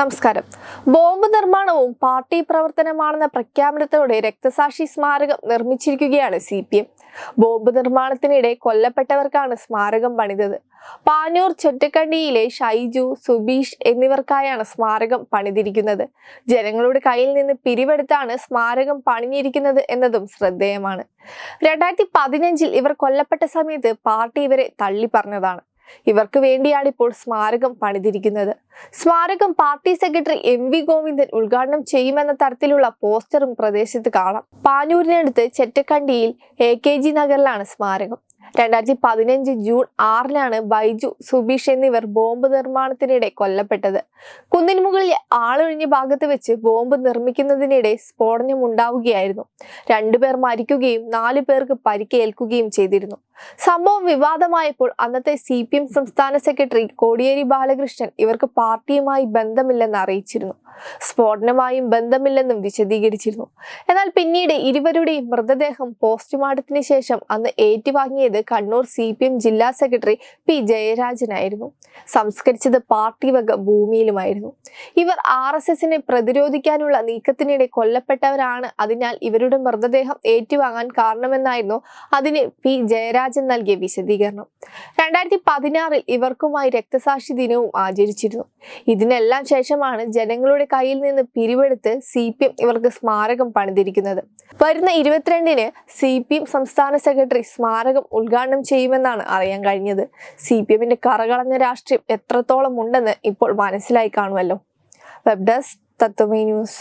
നമസ്കാരം. ബോംബ് നിർമ്മാണവും പാർട്ടി പ്രവർത്തനമാണെന്ന പ്രഖ്യാപനത്തോടെ രക്തസാക്ഷി സ്മാരകം നിർമ്മിച്ചിരിക്കുകയാണ് സി പി എം. ബോംബ് നിർമ്മാണത്തിനിടെ കൊല്ലപ്പെട്ടവർക്കാണ് സ്മാരകം പണിതത്. പാനൂർ ചൊറ്റക്കണ്ടിയിലെ ഷൈജു സുബീഷ് എന്നിവർക്കായാണ് സ്മാരകം പണിതിരിക്കുന്നത്. ജനങ്ങളുടെ കയ്യിൽ നിന്ന് പിരിവെടുത്താണ് സ്മാരകം പണിഞ്ഞിരിക്കുന്നത് എന്നതും ശ്രദ്ധേയമാണ്. രണ്ടായിരത്തി പതിനഞ്ചിൽ ഇവർ കൊല്ലപ്പെട്ട സമയത്ത് പാർട്ടി ഇവരെ തള്ളി പറഞ്ഞതാണ് ഇവർക്ക് വേണ്ടിയാണ് ഇപ്പോൾ സ്മാരകം പണിതിരിക്കുന്നത്. സ്മാരകം party secretary M V Govindan ഉദ്ഘാടനം ചെയ്യുമെന്ന തരത്തിലുള്ള പോസ്റ്ററും പ്രദേശത്ത് കാണാം. പാനൂരിനടുത്ത് ചെറ്റക്കണ്ടിയിൽ എ കെ ജി നഗറിലാണ് സ്മാരകം. രണ്ടായിരത്തി പതിനഞ്ച് ജൂൺ ആറിനാണ് ബൈജു സുബീഷ് എന്നിവർ ബോംബ് നിർമ്മാണത്തിനിടെ കൊല്ലപ്പെട്ടത്. കുന്നിന് മുകളിലെ ആളൊഴിഞ്ഞ ഭാഗത്ത് വെച്ച് ബോംബ് നിർമ്മിക്കുന്നതിനിടെ സ്ഫോടനം ഉണ്ടാവുകയായിരുന്നു രണ്ടുപേർ മരിക്കുകയും നാലു പേർക്ക് പരിക്കേൽക്കുകയും ചെയ്തിരുന്നു. സംഭവം വിവാദമായപ്പോൾ അന്നത്തെ സി പി എം സംസ്ഥാന സെക്രട്ടറി കോടിയേരി ബാലകൃഷ്ണൻ ഇവർക്ക് പാർട്ടിയുമായി ബന്ധമില്ലെന്ന് അറിയിച്ചിരുന്നു. സ്ഫോടനമായും ബന്ധമില്ലെന്നും വിശദീകരിച്ചിരുന്നു. എന്നാൽ പിന്നീട് ഇരുവരുടെയും മൃതദേഹം പോസ്റ്റ്മോർട്ടത്തിന് ശേഷം അന്ന് ഏറ്റുവാങ്ങിയത് കണ്ണൂർ സി ജില്ലാ സെക്രട്ടറി പി ജയരാജനായിരുന്നു. സംസ്കരിച്ചത് പാർട്ടി വക ഭൂമിയിലുമായിരുന്നു. ഇവർ ആർ എസ് എസിനെ പ്രതിരോധിക്കാനുള്ള നീക്കത്തിനിടെ കൊല്ലപ്പെട്ടവരാണ്. അതിനാൽ ഇവരുടെ മൃതദേഹം ഏറ്റുവാങ്ങാൻ കാരണമെന്നായിരുന്നു അതിന് പി ജയരാജൻ നൽകിയ വിശദീകരണം. രണ്ടായിരത്തി പതിനാറിൽ ഇവർക്കുമായി രക്തസാക്ഷി ദിനവും ആചരിച്ചിരുന്നു. ഇതിനെല്ലാം ശേഷമാണ് ജനങ്ങളുടെ കയ്യിൽ നിന്ന് പിരിവെടുത്ത് സി പി എം ഇവർക്ക് സ്മാരകം പണിതിരിക്കുന്നത്. വരുന്ന ഇരുപത്തിരണ്ടിന് സി പി എം സംസ്ഥാന സെക്രട്ടറി സ്മാരകം ഉദ്ഘാടനം ചെയ്യുമെന്നാണ് അറിയാൻ കഴിഞ്ഞത്. സി പി എമ്മിന്റെ കറകളഞ്ഞ രാഷ്ട്രീയം എത്രത്തോളം ഉണ്ടെന്ന് ഇപ്പോൾ മനസ്സിലായി കാണുമല്ലോ. Web desk Tatwamayi news.